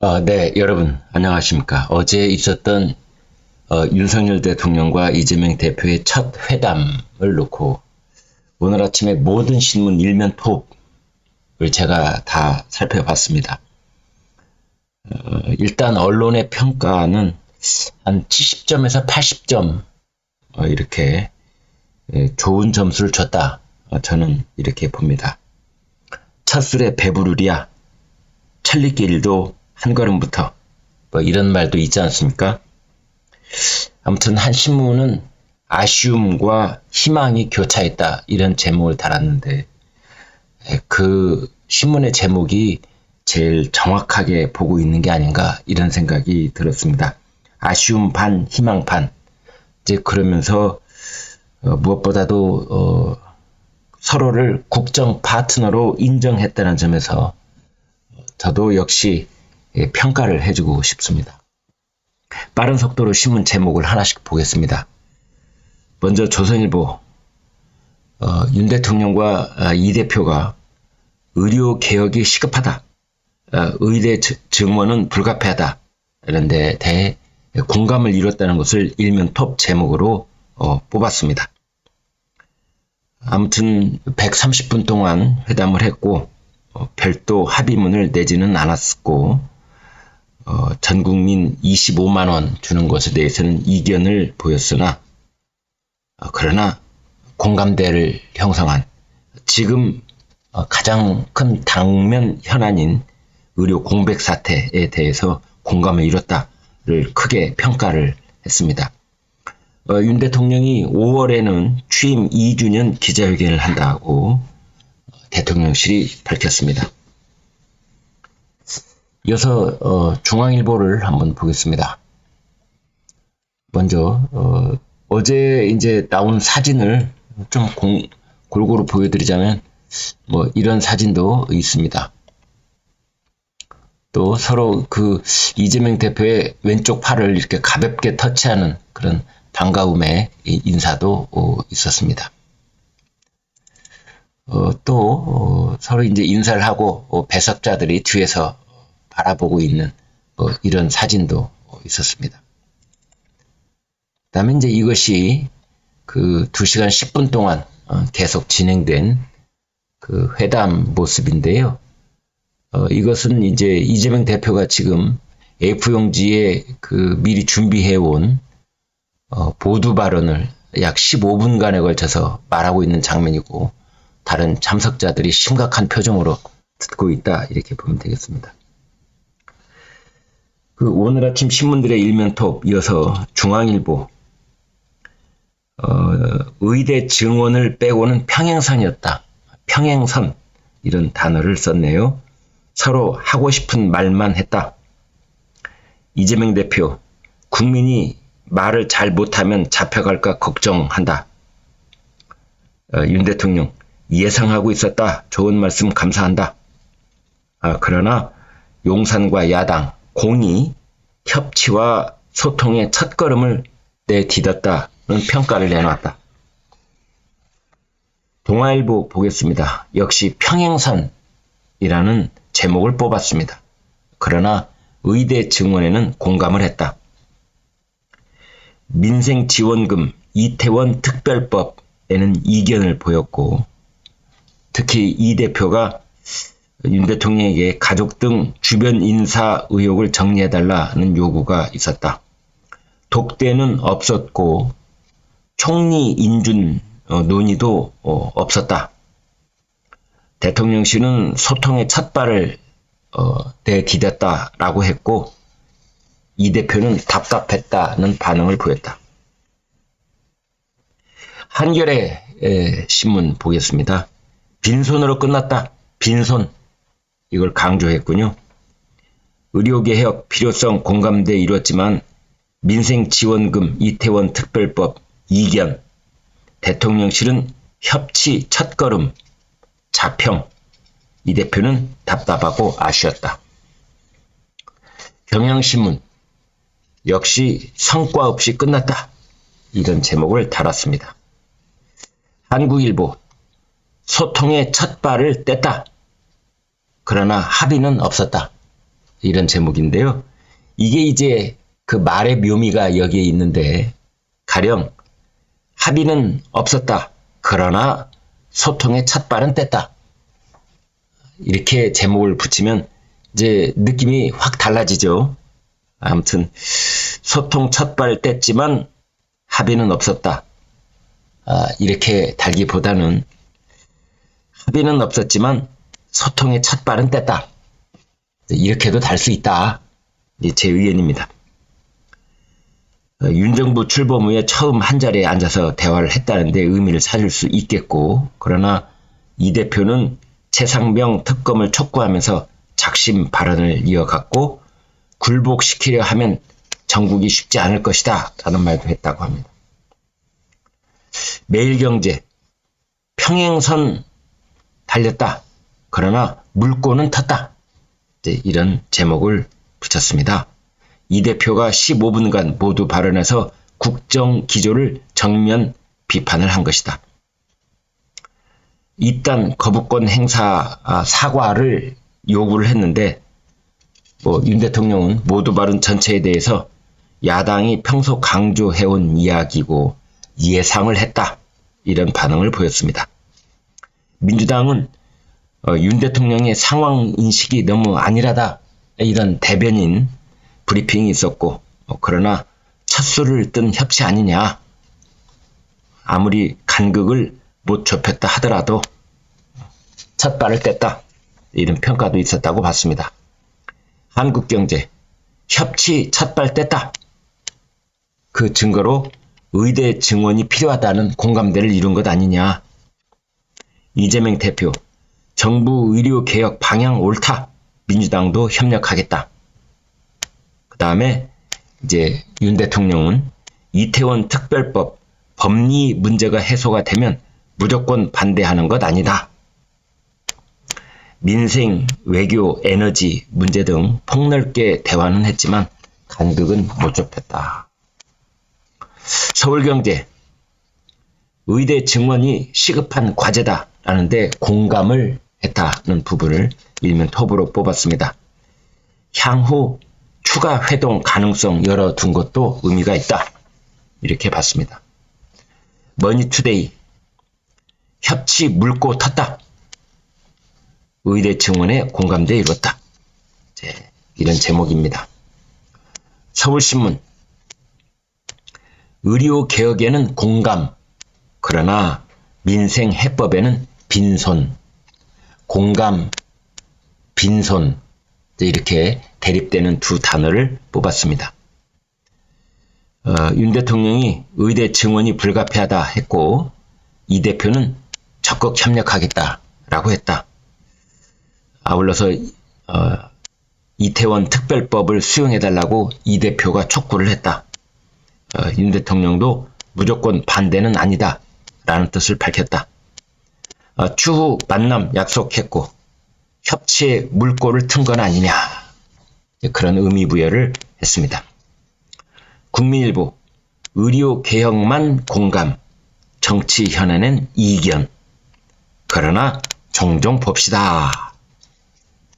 어, 네, 여러분, 안녕하십니까. 어제 있었던 어, 윤석열 대통령과 이재명 대표의 첫 회담을 놓고 오늘 아침에 모든 신문 일면 톱을 제가 다 살펴봤습니다. 어, 일단 언론의 평가는 한 70점에서 80점 어, 이렇게 예, 좋은 점수를 줬다. 어, 저는 이렇게 봅니다. 첫 술에 배부르랴 천리길도 한 걸음부터 뭐 이런 말도 있지 않습니까? 아무튼 한 신문은 아쉬움과 희망이 교차했다 이런 제목을 달았는데 에, 그 신문의 제목이 제일 정확하게 보고 있는 게 아닌가 이런 생각이 들었습니다. 아쉬움 반 희망 반 이제 그러면서 어, 무엇보다도 어, 서로를 국정 파트너로 인정했다는 점에서 저도 역시 예, 평가를 해주고 싶습니다. 빠른 속도로 신문 제목을 하나씩 보겠습니다. 먼저 조선일보 어, 윤 대통령과 아, 이 대표가 의료 개혁이 시급하다. 어, 의대 즈- 증원은 불가피하다. 이런 데 대해 공감을 이뤘다는 것을 일면 톱 제목으로 어, 뽑았습니다. 아무튼 130분 동안 회담을 했고 어, 별도 합의문을 내지는 않았고 어, 전 국민 25만 원 주는 것에 대해서는 이견을 보였으나 어, 그러나 공감대를 형성한 지금 어, 가장 큰 당면 현안인 의료 공백 사태에 대해서 공감을 이뤘다를 크게 평가를 했습니다. 어, 윤 대통령이 5월에는 취임 2주년 기자회견을 한다고 대통령실이 밝혔습니다. 이어서 어, 중앙일보를 한번 보겠습니다. 먼저 어, 제 이제 나온 사진을 좀 공- 골고루 보여드리자면 뭐 이런 사진도 있습니다. 또 서로 그 이재명 대표의 왼쪽 팔을 이렇게 가볍게 터치하는 그런 반가움의 이 인사도 어, 있었습니다. 어, 또 어, 서로 이제 인사를 하고 어, 배석자들이 뒤에서 바라보고 있는 뭐 이런 사진도 어, 있었습니다. 그 다음에 이제 이것이 그 2시간 10분 동안 어, 계속 진행된 그 회담 모습인데요. 어, 이것은 이제 이재명 대표가 지금 A4용지에 그 미리 준비해 온 어, 보도 발언을 약 15분간에 걸쳐서 말하고 있는 장면이고 다른 참석자들이 심각한 표정으로 듣고 있다 이렇게 보면 되겠습니다. 그 오늘 아침 신문들의 일면톱 이어서 중앙일보 어, 의대 증원을 빼고는 평행선이었다. 평행선 이런 단어를 썼네요. 서로 하고 싶은 말만 했다. 이재명 대표 국민이 말을 잘 못하면 잡혀갈까 걱정한다. 어, 윤 대통령 예상하고 있었다. 좋은 말씀 감사한다. 아, 그러나 용산과 야당 공이 협치와 소통의 첫걸음을 내디뎠다는 평가를 내놨다. 동아일보 보겠습니다. 역시 평행선이라는 제목을 뽑았습니다. 그러나 의대 증원에는 공감을 했다. 민생지원금 이태원 특별법에는 이견을 보였고 특히 이 대표가 윤 대통령에게 가족 등 주변 인사 의혹을 정리해달라는 요구가 있었다. 독대는 없었고 총리 인준 어, 논의도 어, 없었다. 대통령실은 소통의 첫 발을 어, 내디뎠다라고 했고 이 대표는 답답했다는 반응을 보였다. 한겨레 에, 신문 보겠습니다. 빈손으로 끝났다. 빈손. 이걸 강조했군요. 의료개혁 필요성 공감대 이뤘지만 민생지원금 이태원 특별법 이견 대통령실은 협치 첫걸음 자평 이 대표는 답답하고 아쉬웠다. 경향신문 역시 성과 없이 끝났다. 이런 제목을 달았습니다. 한국일보 소통의 첫 발을 뗐다. 그러나 합의는 없었다. 이런 제목인데요. 이게 이제 그 말의 묘미가 여기에 있는데 가령 합의는 없었다. 그러나 소통의 첫발은 뗐다. 이렇게 제목을 붙이면 이제 느낌이 확 달라지죠. 아무튼 소통 첫발 뗐지만 합의는 없었다. 아, 이렇게 달기보다는 합의는 없었지만 소통의 첫 발은 뗐다. 이렇게도 달 수 있다. 제 의견입니다. 어, 윤 정부 출범 후에 처음 한 자리에 앉아서 대화를 했다는데 의미를 찾을 수 있겠고, 그러나 이 대표는 최상병 특검을 촉구하면서 작심 발언을 이어갔고, 굴복시키려 하면 전국이 쉽지 않을 것이다. 라는 말도 했다고 합니다. 매일경제, 평행선 달렸다. 그러나 물꼬는 탔다. 이제 이런 제목을 붙였습니다. 이 대표가 15분간 모두 발언해서 국정 기조를 정면 비판을 한 것이다. 이딴 거부권 행사 아, 사과를 요구를 했는데 뭐 윤 대통령은 모두 발언 전체에 대해서 야당이 평소 강조해온 이야기고 예상을 했다 이런 반응을 보였습니다. 민주당은 어, 윤 대통령의 상황 인식이 너무 안일하다. 이런 대변인 브리핑이 있었고 어, 그러나 첫 수를 뜬 협치 아니냐. 아무리 간극을 못 좁혔다 하더라도 첫 발을 뗐다. 이런 평가도 있었다고 봤습니다. 한국경제 협치 첫 발 뗐다. 그 증거로 의대 증원이 필요하다는 공감대를 이룬 것 아니냐. 이재명 대표 정부 의료 개혁 방향 옳다. 민주당도 협력하겠다. 그 다음에 이제 윤 대통령은 이태원 특별법 법리 문제가 해소가 되면 무조건 반대하는 것 아니다. 민생, 외교, 에너지 문제 등 폭넓게 대화는 했지만 간극은 못 좁혔다. 서울경제 의대 증원이 시급한 과제다 라는데 공감을 했다는 부분을 일면 톱으로 뽑았습니다. 향후 추가 회동 가능성 열어둔 것도 의미가 있다. 이렇게 봤습니다. 머니투데이 협치 물고 탔다. 의대 증원에 공감대 이뤘다. 이런 제목입니다. 서울신문 의료 개혁에는 공감 그러나 민생 해법에는 빈손 공감, 빈손 이렇게 대립되는 두 단어를 뽑았습니다. 어, 윤 대통령이 의대 증원이 불가피하다 했고 이 대표는 적극 협력하겠다라고 했다. 아울러서 어, 이태원 특별법을 수용해달라고 이 대표가 촉구를 했다. 어, 윤 대통령도 무조건 반대는 아니다 라는 뜻을 밝혔다. 어, 추후 만남 약속했고 협치에 물꼬를 튼 건 아니냐 그런 의미 부여를 했습니다. 국민일보 의료 개혁만 공감 정치 현안엔 이견 그러나 종종 봅시다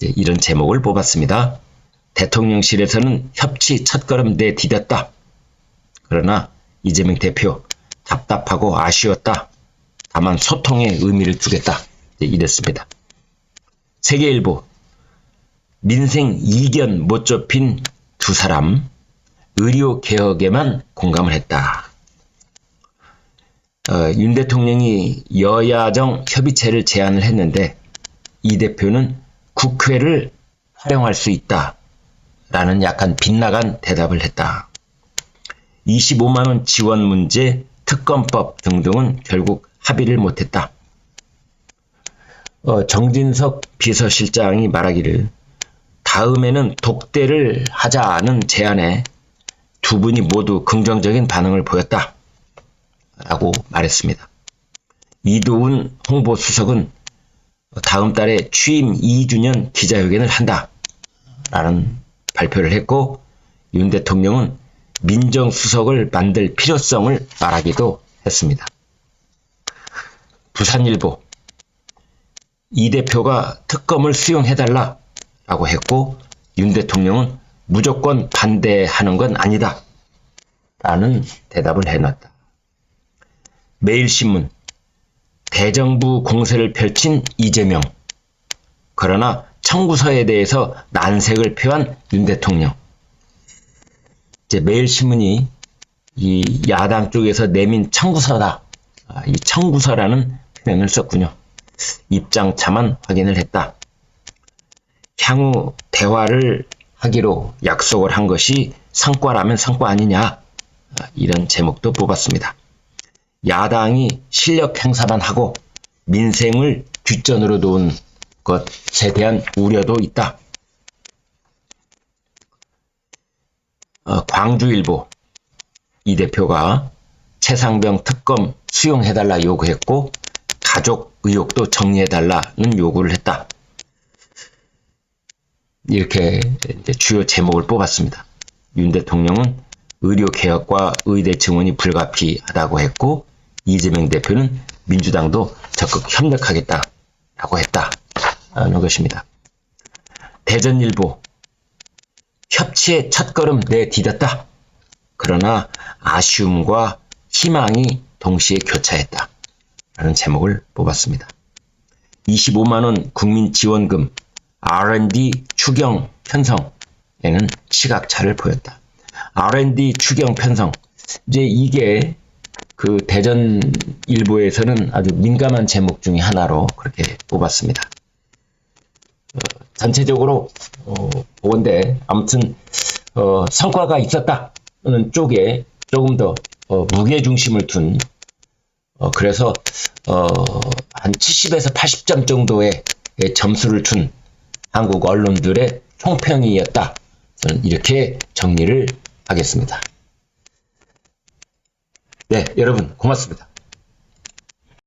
이런 제목을 뽑았습니다. 대통령실에서는 협치 첫걸음 내디뎠다. 그러나 이재명 대표 답답하고 아쉬웠다. 다만 소통에 의미를 두겠다. 이랬습니다. 세계일보 민생 이견 못 좁힌 두 사람 의료 개혁에만 공감을 했다. 어, 윤 대통령이 여야정 협의체를 제안을 했는데 이 대표는 국회를 활용할 수 있다. 라는 약간 빗나간 대답을 했다. 25만원 지원 문제, 특검법 등등은 결국 합의를 못했다. 어, 정진석 비서실장이 말하기를 다음에는 독대를 하자는 제안에 두 분이 모두 긍정적인 반응을 보였다. 라고 말했습니다. 이도훈 홍보수석은 다음 달에 취임 2주년 기자회견을 한다. 라는 발표를 했고, 윤 대통령은 민정수석을 만들 필요성을 말하기도 했습니다. 부산일보 이 대표가 특검을 수용해달라 라고 했고 윤 대통령은 무조건 반대하는 건 아니다. 라는 대답을 해놨다. 매일신문 대정부 공세를 펼친 이재명 그러나 청구서에 대해서 난색을 표한 윤 대통령 이제 매일신문이 이 야당 쪽에서 내민 청구서다. 아, 이 청구서라는 표현을 썼군요. 입장차만 확인을 했다. 향후 대화를 하기로 약속을 한 것이 성과라면 성과 아니냐. 아, 이런 제목도 뽑았습니다. 야당이 실력 행사만 하고 민생을 뒷전으로 놓은 것에 대한 우려도 있다. 어, 광주일보 이 대표가 최상병 특검 수용해달라 요구했고 가족 의혹도 정리해달라는 요구를 했다. 이렇게 주요 제목을 뽑았습니다. 윤 대통령은 의료 개혁과 의대 증원이 불가피하다고 했고 이재명 대표는 민주당도 적극 협력하겠다라고 했다는 것입니다. 대전일보 협치의 첫걸음 내디뎠다. 그러나 아쉬움과 희망이 동시에 교차했다. 라는 제목을 뽑았습니다. 25만원 국민지원금 R&D 추경 편성에는 시각차를 보였다. R&D 추경 편성. 이제 이게 그 대전 일보에서는 아주 민감한 제목 중의 하나로 그렇게 뽑았습니다. 어, 전체적으로 어, 보건대 아무튼 어, 성과가 있었다는 쪽에 조금 더 어, 무게 중심을 둔 어, 그래서 어, 한 70에서 80점 정도의 점수를 준 한국 언론들의 총평이었다. 저는 이렇게 정리를 하겠습니다. 네, 여러분 고맙습니다.